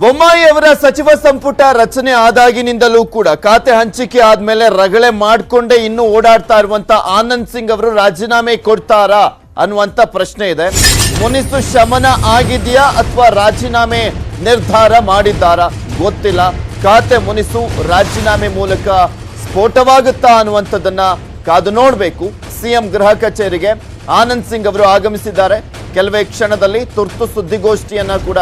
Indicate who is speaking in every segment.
Speaker 1: ಬೊಮ್ಮಾಯಿ ಅವರ ಸಚಿವ ಸಂಪುಟ ರಚನೆ ಆದಾಗಿನಿಂದಲೂ ಕೂಡ ಖಾತೆ ಹಂಚಿಕೆ ಆದ್ಮೇಲೆ ರಗಳೆ ಮಾಡಿಕೊಂಡೇ ಇನ್ನು ಓಡಾಡ್ತಾ ಇರುವಂತ ಆನಂದ್ ಸಿಂಗ್ ಅವರು ರಾಜೀನಾಮೆ ಕೊಡ್ತಾರಾ ಅನ್ನುವಂತ ಪ್ರಶ್ನೆ ಇದೆ. ಮುನಿಸು ಶಮನ ಆಗಿದೆಯಾ ಅಥವಾ ರಾಜೀನಾಮೆ ನಿರ್ಧಾರ ಮಾಡಿದ್ದಾರಾ ಗೊತ್ತಿಲ್ಲ. ಖಾತೆ ಮುನಿಸು ರಾಜೀನಾಮೆ ಮೂಲಕ ಸ್ಫೋಟವಾಗುತ್ತಾ ಅನ್ನುವಂಥದ್ದನ್ನ ಕಾದು ನೋಡಬೇಕು. ಸಿಎಂ ಗೃಹ ಕಚೇರಿಗೆ ಆನಂದ್ ಸಿಂಗ್ ಅವರು ಆಗಮಿಸಿದ್ದಾರೆ. ಕೆಲವೇ ಕ್ಷಣದಲ್ಲಿ ತುರ್ತು ಸುದ್ದಿಗೋಷ್ಠಿಯನ್ನ ಕೂಡ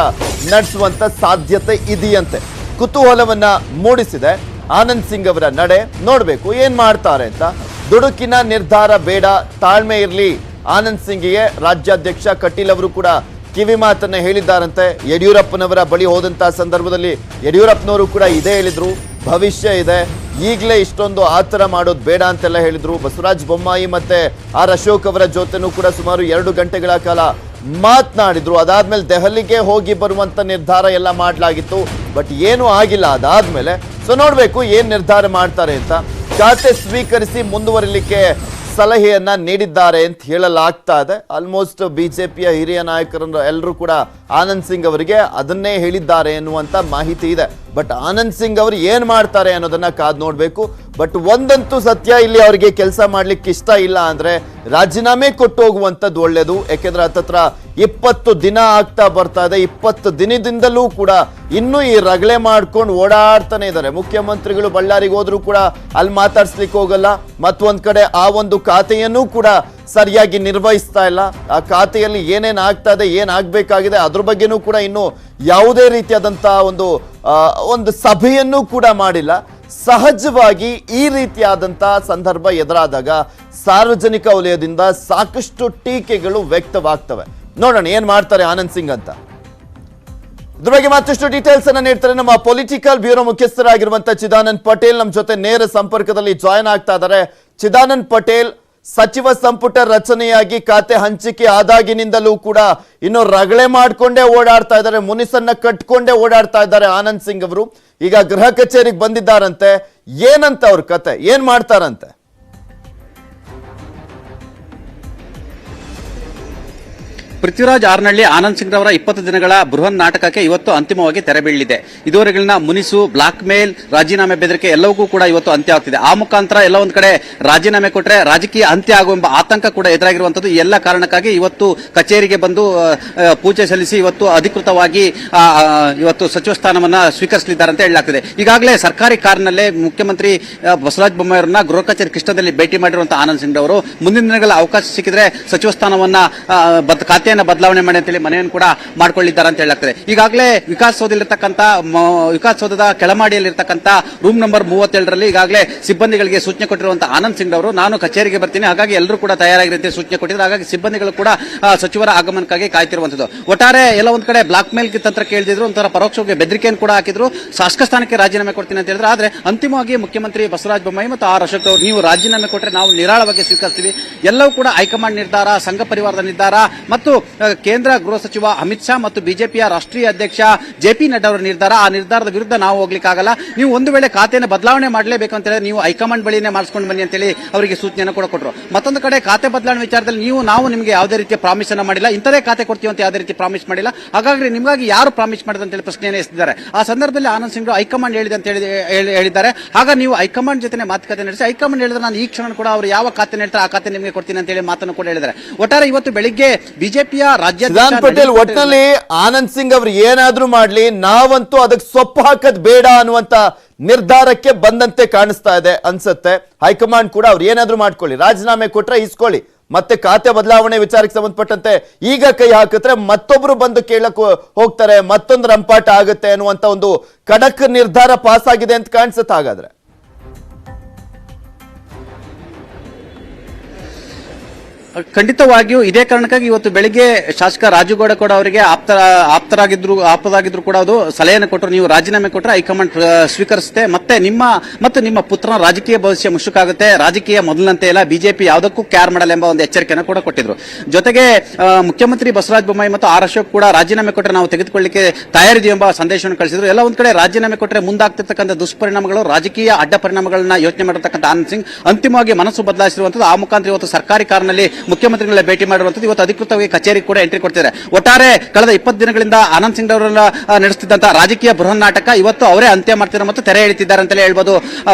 Speaker 1: ನಡೆಸುವಂತ ಸಾಧ್ಯತೆ ಇದೆಯಂತೆ. ಕುತೂಹಲವನ್ನ ಮೂಡಿಸಿದೆ. ಆನಂದ್ ಸಿಂಗ್ ಅವರ ನಡೆ, ನೋಡಬೇಕು ಏನ್ ಮಾಡ್ತಾರೆ ಅಂತ. ದುಡುಕಿನ ನಿರ್ಧಾರ ಬೇಡ, ತಾಳ್ಮೆ ಇರಲಿ. ಆನಂದ್ ಸಿಂಗ್ಗೆ ರಾಜ್ಯಾಧ್ಯಕ್ಷ ಕಟೀಲ್ ಅವರು ಕೂಡ ಕಿವಿ ಮಾತನ್ನ ಹೇಳಿದ್ದಾರಂತೆ. ಯಡಿಯೂರಪ್ಪನವರ ಬಳಿ ಹೋದಂತಹ ಸಂದರ್ಭದಲ್ಲಿ ಯಡಿಯೂರಪ್ಪನವರು ಕೂಡ ಇದೇ ಹೇಳಿದ್ರು. ಭವಿಷ್ಯ ಇದೆ. ಈಗಲೇ ಇಷ್ಟೊಂದು ಆತರ ಮಾಡೋದು ಬೇಡ ಅಂತೆಲ್ಲ ಹೇಳಿದ್ರು. ಬಸವರಾಜ ಬೊಮ್ಮಾಯಿ ಮತ್ತೆ ಆರ್ ಅಶೋಕ್ ಅವರ ಜೊತೆನೂ ಕೂಡ ಸುಮಾರು ಎರಡು ಗಂಟೆಗಳ ಕಾಲ ಮಾತನಾಡಿದ್ರು. ಅದಾದ್ಮೇಲೆ ದೆಹಲಿಗೆ ಹೋಗಿ ಬರುವಂತ ನಿರ್ಧಾರ ಎಲ್ಲ ಮಾಡಲಾಗಿತ್ತು. ಬಟ್ ಏನೂ ಆಗಿಲ್ಲ. ಅದಾದ್ಮೇಲೆ ಸೊ ನೋಡ್ಬೇಕು ಏನ್ ನಿರ್ಧಾರ ಮಾಡ್ತಾರೆ ಅಂತ. ಖಾತೆ ಸ್ವೀಕರಿಸಿ ಮುಂದುವರಿಲಿಕ್ಕೆ ಸಲಹೆಯನ್ನ ನೀಡಿದ್ದಾರೆ ಅಂತ ಹೇಳಲಾಗ್ತಾ ಇದೆ. ಆಲ್ಮೋಸ್ಟ್ ಬಿಜೆಪಿಯ ಹಿರಿಯ ನಾಯಕರನ್ನು ಎಲ್ಲರೂ ಕೂಡ ಆನಂದ್ ಸಿಂಗ್ ಅವರಿಗೆ ಅದನ್ನೇ ಹೇಳಿದ್ದಾರೆ ಎನ್ನುವಂತ ಮಾಹಿತಿ ಇದೆ. ಬಟ್ ಆನಂದ್ ಸಿಂಗ್ ಅವರು ಏನ್ ಮಾಡ್ತಾರೆ ಅನ್ನೋದನ್ನ ಕಾದ್ ನೋಡ್ಬೇಕು. ಬಟ್ ಒಂದಂತೂ ಸತ್ಯ, ಇಲ್ಲಿ ಅವರಿಗೆ ಕೆಲಸ ಮಾಡ್ಲಿಕ್ಕೆ ಇಷ್ಟ ಇಲ್ಲ ಅಂದ್ರೆ ರಾಜೀನಾಮೆ ಕೊಟ್ಟು ಹೋಗುವಂತದ್ದು ಒಳ್ಳೇದು. ಯಾಕೆಂದ್ರೆ ಹತ್ತತ್ರ ಇಪ್ಪತ್ತು ದಿನ ಆಗ್ತಾ ಬರ್ತಾ ಇದೆ. ಇಪ್ಪತ್ತು ದಿನದಿಂದಲೂ ಕೂಡ ಇನ್ನೂ ಈ ರಗಳೆ ಮಾಡ್ಕೊಂಡು ಓಡಾಡ್ತಾನೆ ಇದ್ದಾರೆ. ಮುಖ್ಯಮಂತ್ರಿಗಳು ಬಳ್ಳಾರಿಗೆ ಹೋದ್ರು ಕೂಡ ಅಲ್ಲಿ ಮಾತಾಡ್ಸ್ಲಿಕ್ಕೆ ಹೋಗಲ್ಲ. ಮತ್ತೊಂದ್ ಕಡೆ ಆ ಒಂದು ಖಾತೆಯನ್ನು ಕೂಡ ಸರಿಯಾಗಿ ನಿರ್ವಹಿಸ್ತಾ ಇಲ್ಲ. ಆ ಖಾತೆಯಲ್ಲಿ ಏನೇನು ಆಗ್ತಾ ಇದೆ ಏನಾಗಬೇಕಾಗಿದೆ ಅದ್ರ ಬಗ್ಗೆನೂ ಕೂಡ ಇನ್ನು ಯಾವುದೇ ರೀತಿಯಾದಂಥ ಒಂದು ಒಂದು ಸಭೆಯನ್ನು ಕೂಡ ಮಾಡಿಲ್ಲ. ಸಹಜವಾಗಿ ಈ ರೀತಿಯಾದಂಥ ಸಂದರ್ಭ ಎದುರಾದಾಗ ಸಾರ್ವಜನಿಕ ವಲಯದಿಂದ ಸಾಕಷ್ಟು ಟೀಕೆಗಳು ವ್ಯಕ್ತವಾಗ್ತವೆ. ನೋಡೋಣ ಏನ್ ಮಾಡ್ತಾರೆ ಆನಂದ್ ಸಿಂಗ್ ಅಂತ. ಇದ್ರ ಬಗ್ಗೆ ಮತ್ತಷ್ಟು ಡೀಟೇಲ್ಸ್ ಅನ್ನ ನೀಡ್ತಾರೆ ನಮ್ಮ ಪೊಲಿಟಿಕಲ್ ಬ್ಯೂರೋ ಮುಖ್ಯಸ್ಥರಾಗಿರುವಂತಹ ಚಿದಾನಂದ್ ಪಟೇಲ್. ನಮ್ಮ ಜೊತೆ ನೇರ ಸಂಪರ್ಕದಲ್ಲಿ ಜಾಯ್ನ್ ಆಗ್ತಾ ಇದ್ದಾರೆ. ಚಿದಾನಂದ್ ಪಟೇಲ್ ಸಚಿವ ಸಂಪುಟ ರಚನೆಯಾಗಿ ಖಾತೆ ಹಂಚಿಕೆ ಆದಾಗಿನಿಂದಲೂ ಕೂಡ ಇನ್ನು ರಗಳೆ ಮಾಡ್ಕೊಂಡೇ ಓಡಾಡ್ತಾ ಇದ್ದಾರೆ, ಮುನಿಸನ್ನ ಕಟ್ಕೊಂಡೇ ಓಡಾಡ್ತಾ ಇದ್ದಾರೆ ಆನಂದ್ ಸಿಂಗ್ ಅವರು. ಈಗ ಗೃಹ ಕಚೇರಿಗೆ ಬಂದಿದ್ದಾರಂತೆ, ಏನಂತ ಅವ್ರ ಕತೆ, ಏನ್ ಮಾಡ್ತಾರಂತೆ?
Speaker 2: ಪೃಥ್ವಿರಾಜ್ ಆರ್ನಳ್ಳಿ ಆನಂದ್ ಸಿಂಗ್ ರವರ ಇಪ್ಪತ್ತು ದಿನಗಳ ಬೃಹನ್ ನಾಟಕಕ್ಕೆ ಇವತ್ತು ಅಂತಿಮವಾಗಿ ತೆರೆ ಬೀಳಿದೆ ಇದುವರೆಗಿನ ಮುನಿಸು ಬ್ಲಾಕ್ ಮೇಲ್ ರಾಜೀನಾಮೆ ಬೆದರಿಕೆ ಎಲ್ಲವೂ ಕೂಡ ಇವತ್ತು ಅಂತ್ಯ ಆಗ್ತಿದೆ. ಆ ಮುಖಾಂತರ ಎಲ್ಲ ಒಂದ್ ಕಡೆ ರಾಜೀನಾಮೆ ಕೊಟ್ರೆ ರಾಜಕೀಯ ಅಂತ್ಯ ಆಗುವ ಆತಂಕ ಕೂಡ ಎದುರಾಗಿರುವಂತದ್ದು ಎಲ್ಲ ಕಾರಣಕ್ಕಾಗಿ ಇವತ್ತು ಕಚೇರಿಗೆ ಬಂದು ಪೂಜೆ ಸಲ್ಲಿಸಿ ಇವತ್ತು ಅಧಿಕೃತವಾಗಿ ಇವತ್ತು ಸಚಿವ ಸ್ಥಾನವನ್ನ ಸ್ವೀಕರಿಸಲಿದ್ದಾರೆ ಅಂತ ಹೇಳಲಾಗ್ತಿದೆ. ಈಗಾಗಲೇ ಸರ್ಕಾರಿ ಕಾರ್ನಲ್ಲೇ ಮುಖ್ಯಮಂತ್ರಿ ಬಸವರಾಜ ಬಸವರಾಜ ಬೊಮ್ಮಾಯಿಯವರನ್ನ ಗೃಹ ಕಚೇರಿ ಕೃಷ್ಣದಲ್ಲಿ ಭೇಟಿ ಮಾಡಿರುವಂತಹ ಆನಂದ್ ಸಿಂಗ್ ಅವರು ಮುಂದಿನ ದಿನಗಳ ಅವಕಾಶ ಸಿಕ್ಕಿದ್ರೆ ಸಚಿವ ಸ್ಥಾನವನ್ನ ಆ, ಖಾತೆಯನ್ನ ಬದಲಾವಣೆ ಮಾಡಿ ಅಂತೇಳಿ ಮನೆಯನ್ನು ಕೂಡ ಮಾಡ್ಕೊಳ್ಳಿದ್ದಾರೆ ಅಂತ ಹೇಳಲಾಗ್ತದೆ. ಈಗಾಗಲೇ ವಿಕಾಸಸೌಧದಲ್ಲಿರ್ತಕ್ಕಂಥ ವಿಕಾಸಸೌಧದ ಕೆಳಮಾಡಿಯಲ್ಲಿರ್ತಕ್ಕಂಥ ರೂಮ್ ನಂಬರ್ ಮೂವತ್ತೇಳರಲ್ಲಿ ಈಗಾಗಲೇ ಸಿಬ್ಬಂದಿಗಳಿಗೆ ಸೂಚನೆ ಕೊಟ್ಟಿರುವಂತಹ ಆನಂದ್ ಸಿಂಗ್ ಅವರು ನಾನು ಕಚೇರಿಗೆ ಬರ್ತೀನಿ. ಹಾಗಾಗಿ ಎಲ್ಲರೂ ಕೂಡ ತಯಾರಾಗಿರುತ್ತೆ ಸೂಚನೆ ಕೊಟ್ಟಿದ್ದಾರೆ. ಹಾಗಾಗಿ ಸಿಬ್ಬಂದಿಗಳು ಕೂಡ ಸಚಿವರ ಆಗಮನಕ್ಕಾಗಿ ಕಾಯ್ತಿರುವಂತದ್ದು ಒಟ್ಟಾರೆ ಎಲ್ಲ ಒಂದ್ ಕಡೆ ಬ್ಲಾಕ್ ಮೇಲ್ ತಂತ್ರ ಕೇಳಿದ್ರು ಒಂಥರ ಪರೋಕ್ಷವಾಗಿ ಬೆದರಿಕೆಯನ್ನು ಕೂಡ ಹಾಕಿದ್ರು. ಶಾಸಕ ಸ್ಥಾನಕ್ಕೆ ರಾಜೀನಾಮೆ ಕೊಡ್ತೀನಿ ಅಂತ ಹೇಳಿದ್ರೆ. ಆದ್ರೆ ಅಂತಿಮವಾಗಿ ಮುಖ್ಯಮಂತ್ರಿ ಬಸವರಾಜ ಬೊಮ್ಮಾಯಿ ಮತ್ತು ಆರ್ ಅಶೋಕ್ ಅವರು ನೀವು ರಾಜೀನಾಮೆ ಕೊಟ್ಟರೆ ನಾವು ನಿರಾಳವಾಗಿ ಸ್ವೀಕರಿಸ್ತೀವಿ. ಎಲ್ಲವೂ ಕೂಡ ಹೈಕಮಾಂಡ್ ನಿರ್ಧಾರ, ಸಂಘ ಪರಿವಾರದ ನಿರ್ಧಾರ ಮತ್ತು ಕೇಂದ್ರ ಗೃಹ ಸಚಿವ ಅಮಿತ್ ಶಾ ಮತ್ತು ಬಿಜೆಪಿಯ ರಾಷ್ಟ್ರೀಯ ಅಧ್ಯಕ್ಷ ಜೆ ಪಿ ನಡ್ಡಾ ಅವರ ನಿರ್ಧಾರ, ಆ ನಿರ್ಧಾರದ ವಿರುದ್ಧ ನಾವು ಹೋಗ್ಲಿಕ್ಕಾಗಲ್ಲ. ನೀವು ಒಂದು ವೇಳೆ ಖಾತೆಯನ್ನು ಬದಲಾವಣೆ ಮಾಡಲೇಬೇಕು ಅಂತ ಹೇಳಿದ್ರೆ ನೀವು ಹೈಕಮಾಂಡ್ ಬಳಿನೇ ಮಾಡಿಸ್ಕೊಂಡು ಬನ್ನಿ ಅಂತೇಳಿ ಅವರಿಗೆ ಸೂಚನೆಯನ್ನು ಕೂಡ ಕೊಟ್ಟರು ಮತ್ತೊಂದು ಕಡೆ ಖಾತೆ ಬದಲಾವಣೆ ವಿಚಾರದಲ್ಲಿ ನೀವು, ನಾವು ನಿಮಗೆ ಯಾವುದೇ ರೀತಿಯ ಪ್ರಾಮಿಸ್ ಅನ್ನ ಮಾಡಿಲ್ಲ. ಇಂಥದೇ ಖಾತೆ ಕೊಡ್ತೀವಿ ಅಂತ ಯಾವುದೇ ರೀತಿ ಪ್ರಾಮಿಸ್ ಮಾಡಿಲ್ಲ. ಹಾಗಾಗಿ ನಿಮಗಾಗಿ ಯಾರು ಪ್ರಾಮಿಸ್ ಮಾಡಿದ ಅಂತ ಹೇಳಿ ಪ್ರಶ್ನೆಯನ್ನು ಎಸ್ತಿದ್ದಾರೆ. ಆ ಸಂದರ್ಭದಲ್ಲಿ ಆನಂದ್ ಸಿಂಗ್ ಹೈಕಮಾಂಡ್ ಹೇಳಿದೆ ಅಂತ ಹೇಳಿ ಹೇಳಿ- ಹೇಳಿದ್ದಾರೆ. ಆಗ ನೀವು ಹೈಕಮಾಂಡ್ ಜೊತೆ ಮಾತುಕತೆ ನಡೆಸಿ, ಹೈಕಮಾಂಡ್ ಹೇಳಿದ್ರೆ ನಾನು ಈ ಕ್ಷಣ ಕೂಡ ಅವರು ಯಾವ ಖಾತೆ ಹೇಳ್ತಾರೆ, ಆ ಖಾತೆ ನಿಮಗೆ ಕೊಡ್ತೀನಿ ಅಂತ ಹೇಳಿ ಮಾತನ್ನು ಕೂಡ ಹೇಳಿದ್ದಾರೆ. ಒಟ್ಟಾರೆ ಇವತ್ತು ಬೆಳಿಗ್ಗೆ ಬಿಜೆಪಿಯ ರಾಜ್ಯ
Speaker 1: ಪಟೇಲ್ ಒಟ್ಟಿನಲ್ಲಿ ಆನಂದ್ ಸಿಂಗ್ ಅವರು ಏನಾದ್ರೂ ಮಾಡ್ಲಿ ನಾವಂತೂ ಅದಕ್ಕೆ ಸೊಪ್ಪು ಹಾಕದ್ ಬೇಡ ಅನ್ನುವಂತ ನಿರ್ಧಾರಕ್ಕೆ ಬಂದಂತೆ ಕಾಣಿಸ್ತಾ ಇದೆ ಅನ್ಸುತ್ತೆ. ಹೈಕಮಾಂಡ್ ಕೂಡ ಅವ್ರು ಏನಾದ್ರೂ ಮಾಡ್ಕೊಳ್ಳಿ ರಾಜೀನಾಮೆ ಕೊಟ್ರೆ ಇಸ್ಕೊಳ್ಳಿ ಮತ್ತೆ ಖಾತೆ ಬದಲಾವಣೆ ವಿಚಾರಕ್ಕೆ ಸಂಬಂಧಪಟ್ಟಂತೆ ಈಗ ಕೈ ಹಾಕಿದ್ರೆ ಮತ್ತೊಬ್ರು ಬಂದು ಕೇಳಕ್ ಹೋಗ್ತಾರೆ ಮತ್ತೊಂದು ರಂಪಾಟ ಆಗುತ್ತೆ ಅನ್ನುವಂತ ಒಂದು ಖಡಕ್ ನಿರ್ಧಾರ ಪಾಸ್ ಆಗಿದೆ ಅಂತ ಕಾಣಿಸುತ್ತೆ ಹಾಗಾದ್ರೆ.
Speaker 2: ಖಂಡಿತವಾಗಿಯೂ ಇದೇ ಕಾರಣಕ್ಕಾಗಿ ಇವತ್ತು ಬೆಳಿಗ್ಗೆ ಶಾಸಕ ರಾಜುಗೌಡ ಕೂಡ ಅವರಿಗೆ ಆಪ್ತ, ಆಪ್ತರಾಗಿದ್ರು ಆಪ್ತರಾಗಿದ್ರು ಕೂಡ ಅದು ಸಲಹೆಯನ್ನು ಕೊಟ್ಟರು. ನೀವು ರಾಜೀನಾಮೆ ಕೊಟ್ಟರೆ ಹೈಕಮಾಂಡ್ ಸ್ವೀಕರಿಸುತ್ತೆ. ಮತ್ತೆ ನಿಮ್ಮ, ಮತ್ತು ನಿಮ್ಮ ಪುತ್ರನ ರಾಜಕೀಯ ಭವಿಷ್ಯ ಮುಸುಕಾಗುತ್ತೆ. ರಾಜಕೀಯ ಮೊದಲಂತೆ ಇಲ್ಲ. ಬಿಜೆಪಿ ಯಾವುದಕ್ಕೂ ಕ್ಯಾರ್ ಮಾಡಲ್ಲ ಎಂಬ ಒಂದು ಎಚ್ಚರಿಕೆಯನ್ನು ಕೂಡ ಕೊಟ್ಟಿದ್ರು. ಜೊತೆಗೆ ಮುಖ್ಯಮಂತ್ರಿ ಬಸವರಾಜ ಬೊಮ್ಮಾಯಿ ಮತ್ತು ಆರ್ ಅಶೋಕ್ ಕೂಡ ರಾಜೀನಾಮೆ ಕೊಟ್ಟರೆ ನಾವು ತೆಗೆದುಕೊಳ್ಳಿಕ್ಕೆ ತಯಾರಿದೆ ಎಂಬ ಸಂದೇಶವನ್ನು ಕಳಿಸಿದ್ರು. ಎಲ್ಲ ಒಂದು ಕಡೆ ರಾಜೀನಾಮೆ ಕೊಟ್ಟರೆ ಮುಂದಾಗ್ತಿರ್ತಕ್ಕಂಥ ದುಷ್ಪರಿಣಾಮಗಳು, ರಾಜಕೀಯ ಅಡ್ಡ ಪರಿಣಾಮಗಳನ್ನ ಯೋಚನೆ ಮಾಡಿರ್ತಕ್ಕಂಥ ಆನಂದ್ ಸಿಂಗ್ ಅಂತಿಮವಾಗಿ ಮನಸ್ಸು ಬದಲಾಯಿಸಿರುವಂತದ್ದು ಆ ಮುಖಾಂತರ ಇವತ್ತು ಸರ್ಕಾರಿ ಕಾರ್ನಲ್ಲಿ ಮುಖ್ಯಮಂತ್ರಿಗಳ ಭೇಟಿ ಮಾಡಿರುವಂತದ್ದು ಇವತ್ತು ಅಧಿಕೃತವಾಗಿ ಕಚೇರಿ ಕೂಡ ಎಂಟ್ರಿ ಕೊಡ್ತಿದ್ದಾರೆ. ಒಟ್ಟಾರೆ ಕಳೆದ ಇಪ್ಪತ್ತು ದಿನಗಳಿಂದ ಆನಂದ್ ಸಿಂಗ್ ಅವರನ್ನ ನಡೆಸುತ್ತಿದ್ದಂತ ನಡೆಸುತ್ತಿದ್ದಂತಹ ರಾಜಕೀಯ ಬೃಹನ್ ನಾಟಕ ಇವತ್ತು ಅವರೇ ಅಂತ್ಯ ಮಾಡ್ತಿರೋ ಮತ್ತು ತೆರೆ ಎಳಿತಿದ್ದಾರೆ ಅಂತಲೇ ಹೇಳ್ಬೋದು.